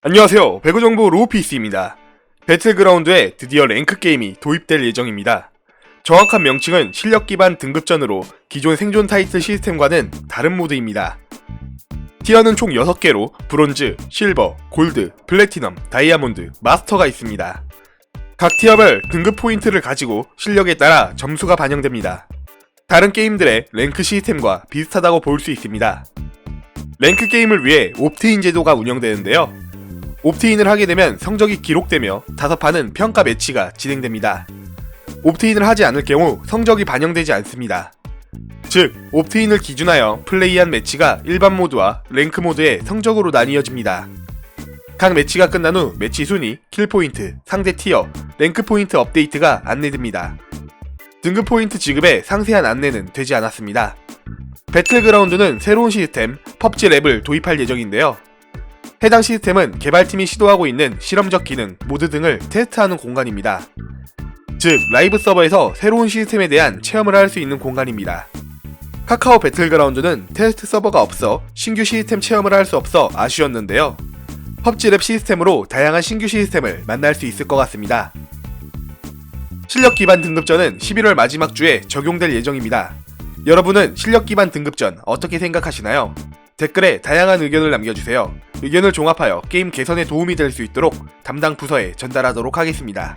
안녕하세요. 배구정보 로우피스입니다. 배틀그라운드에 드디어 랭크 게임이 도입될 예정입니다. 정확한 명칭은 실력 기반 등급전으로 기존 생존 타이틀 시스템과는 다른 모드입니다. 티어는 총 6개로 브론즈, 실버, 골드, 플래티넘, 다이아몬드, 마스터가 있습니다. 각 티어별 등급 포인트를 가지고 실력에 따라 점수가 반영됩니다. 다른 게임들의 랭크 시스템과 비슷하다고 볼 수 있습니다. 랭크 게임을 위해 옵트인 제도가 운영되는데요. 옵트인을 하게 되면 성적이 기록되며 다섯 판은 평가 매치가 진행됩니다. 옵트인을 하지 않을 경우 성적이 반영되지 않습니다. 즉, 옵트인을 기준하여 플레이한 매치가 일반 모드와 랭크 모드의 성적으로 나뉘어집니다. 각 매치가 끝난 후 매치 순위, 킬 포인트, 상대 티어, 랭크 포인트 업데이트가 안내됩니다. 등급 포인트 지급에 상세한 안내는 되지 않았습니다. 배틀그라운드는 새로운 시스템 펍지 랩을 도입할 예정인데요. 해당 시스템은 개발팀이 시도하고 있는 실험적 기능, 모드 등을 테스트하는 공간입니다. 즉, 라이브 서버에서 새로운 시스템에 대한 체험을 할 수 있는 공간입니다. 카카오 배틀그라운드는 테스트 서버가 없어 신규 시스템 체험을 할 수 없어 아쉬웠는데요. 펍지랩 시스템으로 다양한 신규 시스템을 만날 수 있을 것 같습니다. 실력 기반 등급전은 11월 마지막 주에 적용될 예정입니다. 여러분은 실력 기반 등급전 어떻게 생각하시나요? 댓글에 다양한 의견을 남겨주세요. 의견을 종합하여 게임 개선에 도움이 될 수 있도록 담당 부서에 전달하도록 하겠습니다.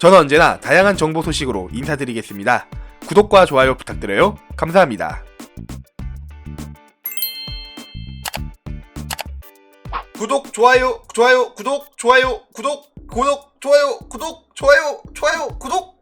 저는 언제나 다양한 정보 소식으로 인사드리겠습니다. 구독과 좋아요 부탁드려요. 감사합니다. 구독, 좋아요, 좋아요, 구독, 좋아요, 구독, 구독, 좋아요, 구독, 좋아요, 좋아요, 구독,